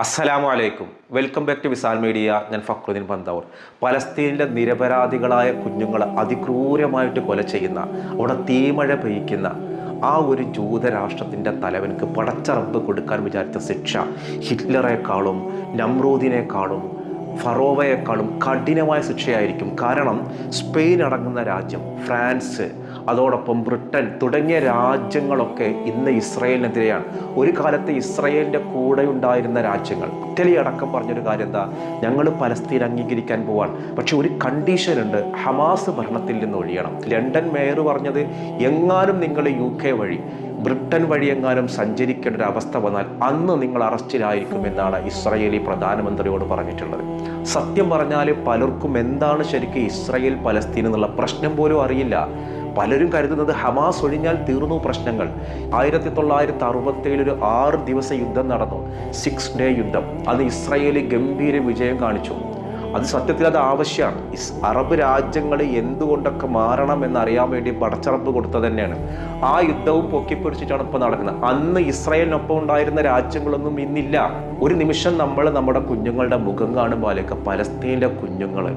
അസ്സലാമു അലൈക്കും welcome back to Visal media. ഞാൻ ഫക്രുദ്ദീൻ പന്തവർ. പലസ്തീനിലെ നിരപരാധികളായ കുഞ്ഞുങ്ങളെ അതിക്രൂരമായിട്ട് കൊല ചെയ്യുന്ന അവിടെ തീമഴ പെയ്ക്കുന്ന ആ ഒരു ജൂതരാഷ്ട്രത്തിന്റെ തലവനക്ക് പടച്ചറബ് കൊടുക്കാൻ വിചാരിച്ച ശിക്ഷ ഹിറ്റ്ലറേക്കാളും നമ്രൂദിനേക്കാളും ഫറോവയെക്കാളും കഠിനമായ ശിക്ഷയായിരിക്കും. കാരണം സ്പെയിൻ അടങ്ങുന്ന രാജ്യം ഫ്രാൻസ്. അതോടൊപ്പം ബ്രിട്ടൻ തുടങ്ങിയ രാജ്യങ്ങളൊക്കെ ഇന്ന് ഇസ്രയേലിനെതിരെയാണ്. ഒരു കാലത്ത് ഇസ്രയേലിന്റെ കൂടെ ഉണ്ടായിരുന്ന രാജ്യങ്ങൾ. ഇറ്റലി അടക്കം പറഞ്ഞൊരു കാര്യം എന്താ? ഞങ്ങൾ പലസ്തീൻ അംഗീകരിക്കാൻ പോവാൻ പക്ഷെ ഒരു കണ്ടീഷൻ ഉണ്ട്. ഹമാസ് ഭരണത്തിൽ നിന്ന് ഒഴിയണം. ലണ്ടൻ മേയർ പറഞ്ഞത് എങ്ങാനും നിങ്ങൾ യു കെ വഴി ബ്രിട്ടൻ വഴി എങ്ങാനും സഞ്ചരിക്കേണ്ട ഒരു അവസ്ഥ വന്നാൽ അന്ന് നിങ്ങൾ അറസ്റ്റിലായിരിക്കും എന്നാണ് ഇസ്രയേലി പ്രധാനമന്ത്രിയോട് പറഞ്ഞിട്ടുള്ളത്. സത്യം പറഞ്ഞാൽ പലർക്കും എന്താണ് ശരിക്കും ഇസ്രയേൽ പലസ്തീൻ എന്നുള്ള പ്രശ്നം പോലും അറിയില്ല. പലരും കരുതുന്നത് ഹമാസ് ഒഴിഞ്ഞാൽ തീർന്നു പ്രശ്നങ്ങൾ. ആയിരത്തി തൊള്ളായിരത്തി അറുപത്തേഴിൽ ഒരു ആറ് ദിവസ യുദ്ധം നടന്നു. സിക്സ് ഡേ യുദ്ധം. അത് ഇസ്രയേലി ഗംഭീര വിജയം കാണിച്ചു. അത് സത്യത്തിൽ അത് ആവശ്യമാണ്. ഈ അറബ് രാജ്യങ്ങൾ എന്തുകൊണ്ടൊക്കെ മാറണം എന്നറിയാൻ വേണ്ടി പടച്ചറപ്പ് കൊടുത്തത് തന്നെയാണ്. ആ യുദ്ധവും പൊക്കിപ്പിടിച്ചിട്ടാണ് ഇപ്പോൾ നടക്കുന്നത്. അന്ന് ഇസ്രായേലിനൊപ്പം ഉണ്ടായിരുന്ന രാജ്യങ്ങളൊന്നും ഇന്നില്ല. ഒരു നിമിഷം നമ്മൾ നമ്മുടെ കുഞ്ഞുങ്ങളുടെ മുഖം കാണുമ്പോഴേക്ക് പലസ്തീനിലെ കുഞ്ഞുങ്ങൾ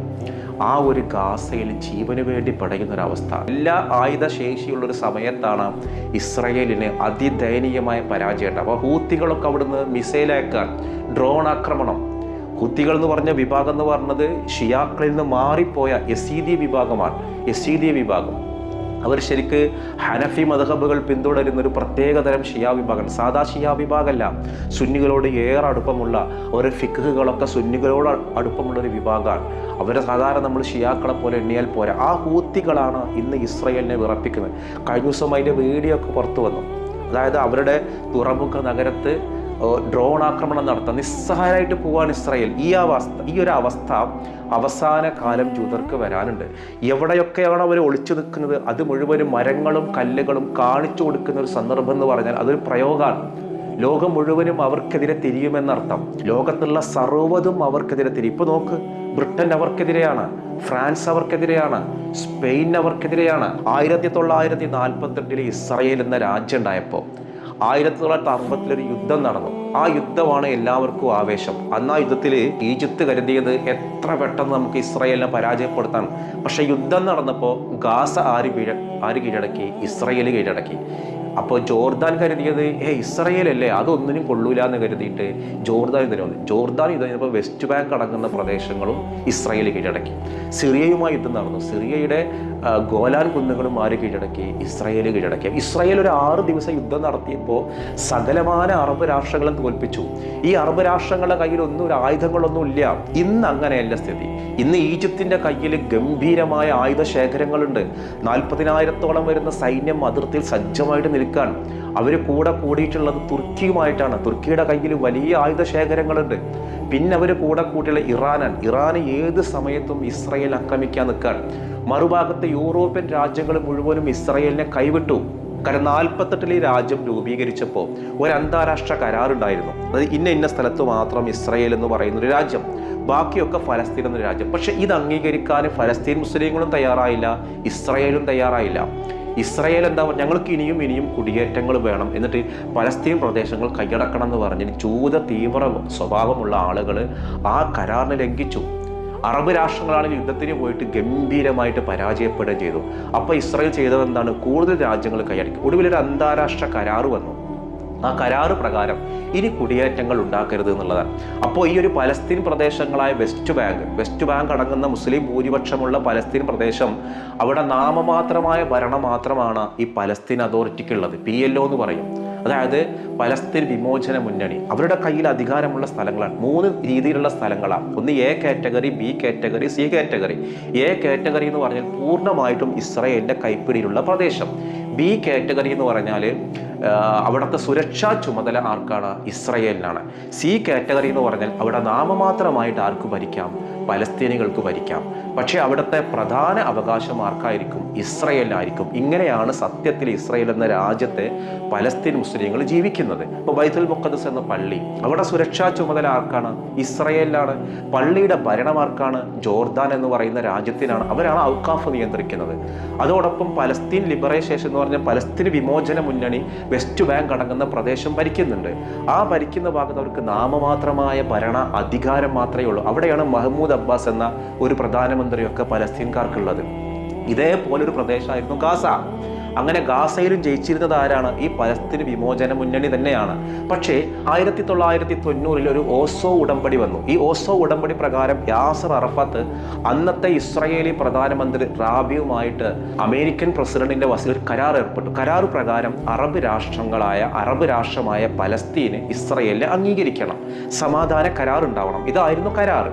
ആ ഒരു ഗാസയിൽ ജീവന് വേണ്ടി പടയുന്ന ഒരവസ്ഥ എല്ലാ ആയുധ ശേഷിയുള്ള ഒരു സമയത്താണ് ഇസ്രയേലിന് അതിദയനീയമായ പരാജയം അപ്പോൾ ഹൂത്തികളൊക്കെ അവിടുന്ന് മിസൈൽ അയക്കാൻ ഡ്രോൺ ആക്രമണം. ഹുത്തികൾ എന്ന് പറഞ്ഞ വിഭാഗം എന്ന് പറഞ്ഞത് ഷിയാക്കളിൽ നിന്ന് മാറിപ്പോയ യസീദി വിഭാഗമാണ്. യസീദി വിഭാഗം. അവർ ശരിക്ക് ഹനഫി മദഹബുകൾ പിന്തുടരുന്ന ഒരു പ്രത്യേകതരം ഷിയാ വിഭാഗം. സാധാ ഷിയാ വിഭാഗമല്ല സുന്നികളോട് ഏറെ അടുപ്പമുള്ള ഒരു ഫിക്കുകളൊക്കെ സുന്നികളോട് അടുപ്പമുള്ള ഒരു വിഭാഗമാണ്. അവരെ സാധാരണ നമ്മൾ ഷിയാക്കളെ പോലെ എണ്ണിയാൽ പോരാ. ആ ഹൂത്തികളാണ് ഇന്ന് ഇസ്രയേലിനെ വിറപ്പിക്കുന്നത്. കഴിഞ്ഞ ദിവസം അതിന്റെ വീഡിയോ ഒക്കെ പുറത്തു വന്നു. അതായത് അവരുടെ തുറമുഖ നഗരത്ത് ഡ്രോൺ ആക്രമണം നടത്താം നിസ്സഹായമായിട്ട് പോവാൻ ഇസ്രായേൽ ഈ അവസ്ഥ ഈ ഒരു അവസ്ഥ അവസാന കാലം ജൂതർക്ക് വരാനുണ്ട്. എവിടെയൊക്കെയാണ് അവർ ഒളിച്ചു നിൽക്കുന്നത്? അത് മുഴുവനും മരങ്ങളും കല്ലുകളും കാണിച്ചു കൊടുക്കുന്ന ഒരു സന്ദർഭം എന്ന് പറഞ്ഞാൽ അതൊരു പ്രയോഗമാണ്. ലോകം മുഴുവനും അവർക്കെതിരെ തിരിയുമെന്നർത്ഥം. ലോകത്തുള്ള സർവതും അവർക്കെതിരെ തിരിയും ഇപ്പൊ നോക്ക് ബ്രിട്ടൻ അവർക്കെതിരെയാണ് ഫ്രാൻസ് അവർക്കെതിരെയാണ് സ്പെയിൻ അവർക്കെതിരെയാണ്. ആയിരത്തി തൊള്ളായിരത്തി നാൽപ്പത്തെട്ടിൽ ഇസ്രായേൽ എന്ന രാജ്യം ഉണ്ടായപ്പോൾ ആയിരത്തി തൊള്ളായിരത്തി അറുപത്തിലൊരു യുദ്ധം നടന്നു. ആ യുദ്ധമാണ് എല്ലാവർക്കും ആവേശം. അന്ന് ആ യുദ്ധത്തിൽ ഈജിപ്ത് കരുതിയത് എത്ര പെട്ടെന്ന് നമുക്ക് ഇസ്രയേലിനെ പരാജയപ്പെടുത്താൻ. പക്ഷേ യുദ്ധം നടന്നപ്പോൾ ഗാസ ആര് ആര് കീഴടക്കി? ഇസ്രയേൽ കീഴടക്കി. അപ്പോൾ ജോർദാൻ കരുതിയത് ഏ ഇസ്രയേലല്ലേ അതൊന്നിനും കൊള്ളൂല എന്ന് കരുതിയിട്ട് ജോർദാൻ ഇതിന് വന്നു ജോർദാൻ ഇത് കഴിഞ്ഞപ്പോൾ വെസ്റ്റ് ബാങ്ക് അടങ്ങുന്ന പ്രദേശങ്ങളും ഇസ്രായേൽ കീഴടക്കി. സിറിയയുമായി യുദ്ധം നടന്നു. സിറിയയുടെ ഗോലാൻ കുന്നുകളും ആര് കീഴടക്കി? ഇസ്രായേൽ കീഴടക്കി. ഇസ്രയേൽ ഒരു ആറ് ദിവസം യുദ്ധം നടത്തിയപ്പോൾ സകലമാന അറബ് രാഷ്ട്രങ്ങളും തോൽപ്പിച്ചു. ഈ അറബ് രാഷ്ട്രങ്ങളുടെ കയ്യിൽ ഒന്നും ഒരു ആയുധങ്ങളൊന്നും ഇല്ല. ഇന്ന് അങ്ങനെയല്ല സ്ഥിതി. ഇന്ന് ഈജിപ്തിന്റെ കയ്യിൽ ഗംഭീരമായ ആയുധ ശേഖരങ്ങളുണ്ട് നാൽപ്പതിനായിരത്തോളം വരുന്ന സൈന്യം അതിർത്തിയിൽ സജ്ജമായിട്ട് നിൽക്കാൻ. അവർ കൂടെ കൂടിയിട്ടുള്ളത് തുർക്കിയുമായിട്ടാണ്. തുർക്കിയുടെ കയ്യിൽ വലിയ ആയുധ ശേഖരങ്ങളുണ്ട് പിന്നെ അവർ കൂടെ കൂട്ടിയുള്ള ഇറാനാണ് ഇറാൻ ഏത് സമയത്തും ഇസ്രയേൽ ആക്രമിക്കാൻ നിൽക്കാൻ. മറുഭാഗത്ത് യൂറോപ്യൻ രാജ്യങ്ങൾ മുഴുവനും ഇസ്രയേലിനെ കൈവിട്ടു. കാരണം നാൽപ്പത്തെട്ടിൽ ഈ രാജ്യം രൂപീകരിച്ചപ്പോൾ ഒരു അന്താരാഷ്ട്ര കരാറുണ്ടായിരുന്നു. അതായത് ഇന്ന ഇന്ന സ്ഥലത്ത് മാത്രം ഇസ്രയേൽ എന്ന് പറയുന്ന ഒരു രാജ്യം. ബാക്കിയൊക്കെ ഫലസ്തീൻ എന്നൊരു രാജ്യം. പക്ഷേ ഇത് അംഗീകരിക്കാൻ ഫലസ്തീൻ മുസ്ലിങ്ങളും തയ്യാറായില്ല. ഇസ്രയേലും തയ്യാറായില്ല. ഇസ്രയേൽ എന്താ ഞങ്ങൾക്ക് ഇനിയും ഇനിയും കുടിയേറ്റങ്ങൾ വേണം. എന്നിട്ട് പലസ്തീൻ പ്രദേശങ്ങൾ കൈയടക്കണം എന്ന് പറഞ്ഞ് ചൂത തീവ്ര സ്വഭാവമുള്ള ആളുകൾ ആ കരാറിനെ ലംഘിച്ചു. അറബ് രാഷ്ട്രങ്ങളാണെങ്കിൽ യുദ്ധത്തിന് പോയിട്ട് ഗംഭീരമായിട്ട് പരാജയപ്പെടുകയും ചെയ്തു. അപ്പോൾ ഇസ്രായേൽ ചെയ്തത് എന്താണ് കൂടുതൽ രാജ്യങ്ങൾ കൈയടക്കി. ഒടുവിലൊരു അന്താരാഷ്ട്ര കരാറ് വന്നു. ആ കരാറ് പ്രകാരം ഇനി കുടിയേറ്റങ്ങൾ ഉണ്ടാക്കരുത് എന്നുള്ളതാണ്. അപ്പോൾ ഈ ഒരു പലസ്തീൻ പ്രദേശങ്ങളായ വെസ്റ്റ് ബാങ്ക് വെസ്റ്റ് ബാങ്ക് അടങ്ങുന്ന മുസ്ലിം ഭൂരിപക്ഷമുള്ള പലസ്തീൻ പ്രദേശം അവിടെ നാമമാത്രമായ ഭരണം മാത്രമാണ് ഈ പലസ്തീൻ അതോറിറ്റിക്കുള്ളത്. പി എൽ എന്ന് പറയും. അതായത് പലസ്തീൻ വിമോചന മുന്നണി. അവരുടെ കയ്യിൽ അധികാരമുള്ള സ്ഥലങ്ങളാണ്. മൂന്ന് രീതിയിലുള്ള സ്ഥലങ്ങളാണ്. ഒന്ന് A category B category C category A category എന്ന് പറഞ്ഞാൽ പൂർണമായിട്ടും ഇസ്രയേലിന്റെ കൈപ്പിടിയിലുള്ള പ്രദേശം. ബി കാറ്റഗറി എന്ന് പറഞ്ഞാൽ അവിടുത്തെ സുരക്ഷാ ചുമതല ആർക്കാണ്? ഇസ്രയേലിനാണ്. സി കാറ്റഗറി എന്ന് പറഞ്ഞാൽ അവിടെ നാമമാത്രമായിട്ട് ആർക്ക് ഭരിക്കാം? പലസ്തീനികൾക്ക് ഭരിക്കാം. പക്ഷേ അവിടുത്തെ പ്രധാന അവകാശം ആർക്കായിരിക്കും? ഇസ്രയേലിനായിരിക്കും. ഇങ്ങനെയാണ് സത്യത്തിൽ ഇസ്രയേൽ എന്ന രാജ്യത്തെ പലസ്തീൻ മുസ്ലിങ്ങൾ ജീവിക്കുന്നത്. ഇപ്പോൾ ബൈത്തുൽ മുഖദ്സ് എന്ന പള്ളി അവിടെ സുരക്ഷാ ചുമതല ആർക്കാണ്? ഇസ്രയേലിലാണ് പള്ളിയുടെ ഭരണമാർക്കാണ് ജോർദാൻ എന്ന് പറയുന്ന രാജ്യത്തിനാണ്. അവരാണ് ഔക്കാഫ് നിയന്ത്രിക്കുന്നത്. അതോടൊപ്പം പലസ്തീൻ ലിബറേഷൻ എന്ന് പറഞ്ഞാൽ പലസ്തീൻ വിമോചന മുന്നണി വെസ്റ്റ് ബാങ്ക് അടങ്ങുന്ന പ്രദേശം ഭരിക്കുന്നുണ്ട്. ആ ഭരിക്കുന്ന ഭാഗത്ത് അവർക്ക് നാമമാത്രമായ ഭരണ അധികാരം മാത്രമേ ഉള്ളൂ. അവിടെയാണ് മഹ്മൂദ് അബ്ബാസ് എന്ന ഒരു പ്രധാനമന്ത്രിയൊക്കെ പലസ്തീൻകാർക്കുള്ളത്. ഇതേപോലൊരു പ്രദേശമായിരുന്നു ഗാസ. അങ്ങനെ ഗാസയിലും ജയിച്ചിരുന്നത് ആരാണ്? ഈ പലസ്തീൻ വിമോചന മുന്നണി തന്നെയാണ്. പക്ഷേ ആയിരത്തി തൊള്ളായിരത്തി തൊണ്ണൂറിൽ ഒരു ഓസോ ഉടമ്പടി വന്നു. ഈ ഓസോ ഉടമ്പടി പ്രകാരം യാസർ അറഫത്ത് അന്നത്തെ ഇസ്രയേലി പ്രധാനമന്ത്രി റാബിയുമായിട്ട് അമേരിക്കൻ പ്രസിഡന്റിന്റെ വസിൽ കരാർ ഏർപ്പെട്ടു. കരാർ പ്രകാരം അറബ് രാഷ്ട്രങ്ങളായ അറബ് രാഷ്ട്രമായ പലസ്തീന് ഇസ്രയേലിനെ അംഗീകരിക്കണം. സമാധാന കരാർ ഉണ്ടാവണം ഇതായിരുന്നു കരാർ.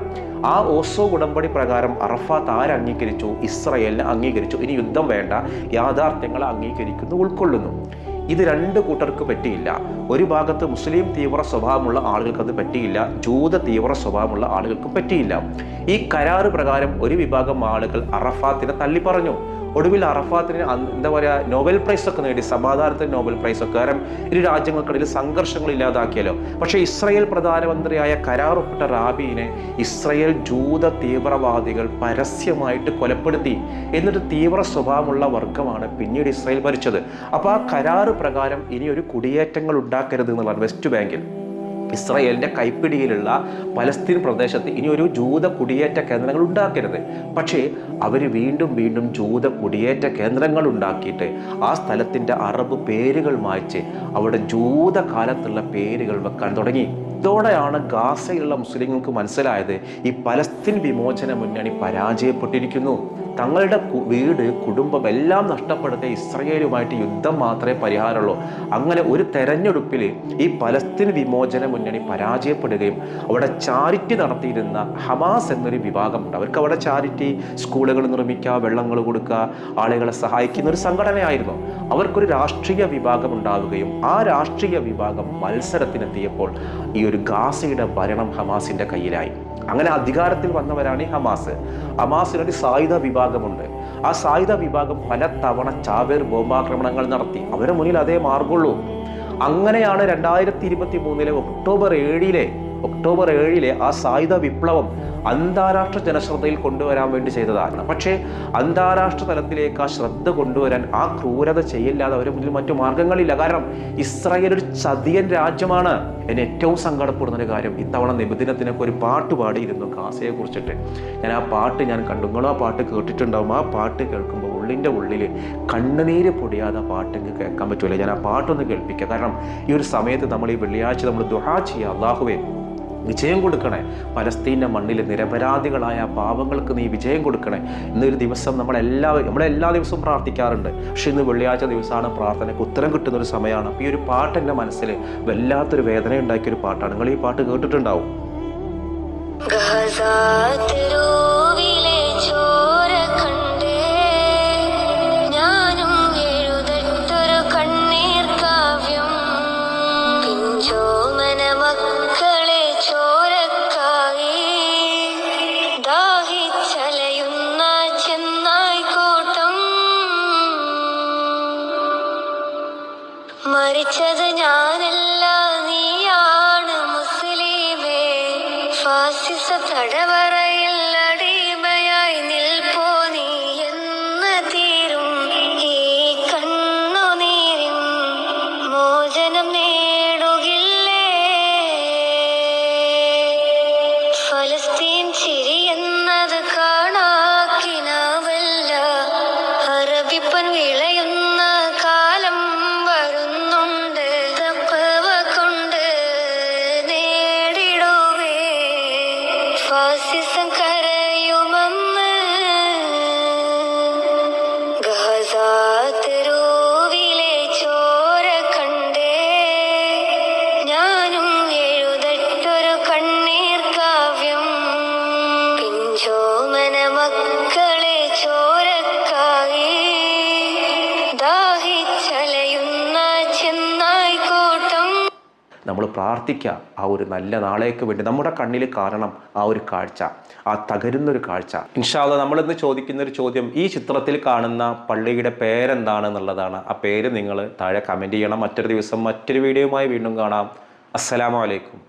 ആ ഓസോ ഉടമ്പടി പ്രകാരം അറഫാത്ത് ആര് അംഗീകരിച്ചു? ഇസ്രയേലിനെ അംഗീകരിച്ചു. ഇനി യുദ്ധം വേണ്ട. യാഥാർത്ഥ്യങ്ങളെ അംഗീകരിക്കുന്നു ഉൾക്കൊള്ളുന്നു. ഇത് രണ്ട് കൂട്ടർക്ക് പറ്റിയില്ല. ഒരു ഭാഗത്ത് മുസ്ലിം തീവ്ര സ്വഭാവമുള്ള ആളുകൾക്ക് അത് പറ്റിയില്ല. ജൂത തീവ്ര സ്വഭാവമുള്ള ആളുകൾക്ക് പറ്റിയില്ല. ഈ കരാറ് പ്രകാരം ഒരു വിഭാഗം ആളുകൾ അറഫാത്തിനെ തള്ളി പറഞ്ഞു ഒടുവിൽ അറഫാത്തിന് എന്താ പറയുക നോബൽ പ്രൈസ് ഒക്കെ നേടി സമാധാനത്തിന് നോബൽ പ്രൈസ് ഒക്കെ. കാരണം ഇരു രാജ്യങ്ങൾക്കിടയിൽ സംഘർഷങ്ങൾ ഇല്ലാതാക്കിയല്ലോ. പക്ഷേ ഇസ്രയേൽ പ്രധാനമന്ത്രിയായ കരാറുപ്പെട്ട റാബീനെ ഇസ്രയേൽ ജൂത തീവ്രവാദികൾ പരസ്യമായിട്ട് കൊലപ്പെടുത്തി. എന്നിട്ട് തീവ്ര സ്വഭാവമുള്ള വർഗമാണ് പിന്നീട് ഇസ്രയേൽ ഭരിച്ചത്. അപ്പോൾ ആ കരാറ് പ്രകാരം ഇനി ഒരു കുടിയേറ്റങ്ങൾ ഉണ്ടാക്കരുത് എന്നുള്ളതാണ് വെസ്റ്റ് ബാങ്കിൽ ഇസ്രയേലിന്റെ കൈപ്പിടിയിലുള്ള പലസ്തീൻ പ്രദേശത്ത് ഇനി ഒരു ജൂത കുടിയേറ്റ കേന്ദ്രങ്ങൾ ഉണ്ടാക്കരുത്. പക്ഷേ അവർ വീണ്ടും വീണ്ടും ജൂത കുടിയേറ്റ കേന്ദ്രങ്ങൾ ഉണ്ടാക്കിയിട്ട് ആ സ്ഥലത്തിന്റെ അറബ് പേരുകൾ മായ്ച്ച് അവിടെ ജൂത കാലത്തുള്ള പേരുകൾ വെക്കാൻ തുടങ്ങി. ഇതോടെയാണ് ഗാസയിലുള്ള മുസ്ലിങ്ങൾക്ക് മനസ്സിലായത് ഈ പലസ്തീൻ വിമോചന മുന്നണി പരാജയപ്പെട്ടിരിക്കുന്നു. തങ്ങളുടെ വീട് കുടുംബം എല്ലാം നഷ്ടപ്പെടുത്തിയ ഇസ്രയേലുമായിട്ട് യുദ്ധം മാത്രമേ പരിഹാരമുള്ളൂ. അങ്ങനെ ഒരു തെരഞ്ഞെടുപ്പിൽ ഈ പലസ്തീൻ വിമോചന മുന്നണി പരാജയപ്പെടുകയും അവിടെ ചാരിറ്റി നടത്തിയിരുന്ന ഹമാസ് എന്നൊരു വിഭാഗമുണ്ട്. അവർക്ക് അവിടെ ചാരിറ്റി സ്കൂളുകൾ നിർമ്മിക്കുക വെള്ളങ്ങൾ കൊടുക്കുക ആളുകളെ സഹായിക്കുന്ന ഒരു സംഘടനയായിരുന്നു. അവർക്കൊരു രാഷ്ട്രീയ വിഭാഗം ഉണ്ടാവുകയും ആ രാഷ്ട്രീയ വിഭാഗം മത്സരത്തിനെത്തിയപ്പോൾ ഈ ഒരു ഗാസയുടെ ഭരണം ഹമാസിന്റെ കയ്യിലായി. അങ്ങനെ അധികാരത്തിൽ വന്നവരാണ് ഈ ഹമാസ്. ഹമാസിനൊരു സായുധ വിഭാഗമുണ്ട്. ആ സായുധ വിഭാഗം പല തവണ ചാവേർ ബോംബാക്രമണങ്ങൾ നടത്തി. അവരുടെ മുന്നിൽ അതേ മാർഗുള്ളൂ അങ്ങനെയാണ് രണ്ടായിരത്തി ഇരുപത്തി മൂന്നിലെ ഒക്ടോബർ ഏഴിലെ ഒക്ടോബർ ഏഴിലെ ആ സായുധ വിപ്ലവം അന്താരാഷ്ട്ര ജനശ്രദ്ധയിൽ കൊണ്ടുവരാൻ വേണ്ടി ചെയ്തതാണ് പക്ഷേ അന്താരാഷ്ട്ര തലത്തിലേക്ക് ആ ശ്രദ്ധ കൊണ്ടുവരാൻ ആ ക്രൂരത ചെയ്യില്ലാതെ അവരെ മുന്നിൽ മറ്റു മാർഗങ്ങളില്ല കാരണം ഇസ്രായേൽ ഒരു ചതിയൻ രാജ്യമാണ് എന്നെ ഏറ്റവും സങ്കടപ്പെടുന്ന ഒരു കാര്യം. ഇത്തവണ നിബിദിനത്തിനൊക്കെ ഒരു പാട്ട് പാടിയിരുന്നു ഗാസയെ കുറിച്ചിട്ട്. ഞാൻ ആ പാട്ട് ഞാൻ കണ്ടു. നിങ്ങളും ആ പാട്ട് കേട്ടിട്ടുണ്ടാവും. ആ പാട്ട് കേൾക്കുമ്പോൾ ഉള്ളിന്റെ ഉള്ളിൽ കണ്ണുനീര് പൊടിയാതെ പാട്ട് എനിക്ക് കേൾക്കാൻ പറ്റൂല. ഞാൻ ആ പാട്ടൊന്ന് കേൾപ്പിക്കുക കാരണം ഈ ഒരു സമയത്ത് നമ്മൾ ഈ വെള്ളിയാഴ്ച നമ്മൾ ദുഹാ ചെയ്യുക അള്ളാഹുവേ വിജയം കൊടുക്കണേ. പലസ്തീന്റെ മണ്ണിൽ നിരപരാധികളായ പാപങ്ങൾക്ക് നീ വിജയം കൊടുക്കണേ. ഇന്നൊരു ദിവസം നമ്മളെല്ലാ നമ്മളെല്ലാ ദിവസവും പ്രാർത്ഥിക്കാറുണ്ട്. പക്ഷെ ഇന്ന് വെള്ളിയാഴ്ച ദിവസമാണ് പ്രാർത്ഥനയ്ക്ക് ഉത്തരം കിട്ടുന്ന ഒരു സമയമാണ്. അപ്പോൾ ഈ ഒരു പാട്ട് എന്റെ മനസ്സിൽ വല്ലാത്തൊരു വേദന ഉണ്ടാക്കിയൊരു പാട്ടാണ്. നിങ്ങൾ ഈ പാട്ട് കേട്ടിട്ടുണ്ടാവും? ഗസാത്തിലൂവിലെ ഫാസിസ തടവറയിൽ നമ്മൾ പ്രാർത്ഥിക്കുക ആ ഒരു നല്ല നാളേക്ക് വേണ്ടി നമ്മുടെ കണ്ണിൽ കാരണം ആ ഒരു കാഴ്ച ആ തകരുന്നൊരു കാഴ്ച. ഇൻഷാല്ല നമ്മളിന്ന് ചോദിക്കുന്ന ഒരു ചോദ്യം ഈ ചിത്രത്തിൽ കാണുന്ന പള്ളിയുടെ പേരെന്താണ് എന്നുള്ളതാണ് ആ പേര് നിങ്ങൾ താഴെ കമന്റ് ചെയ്യണം. മറ്റൊരു ദിവസം മറ്റൊരു വീഡിയോയുമായി വീണ്ടും കാണാം. അസ്സലാമു അലൈക്കും.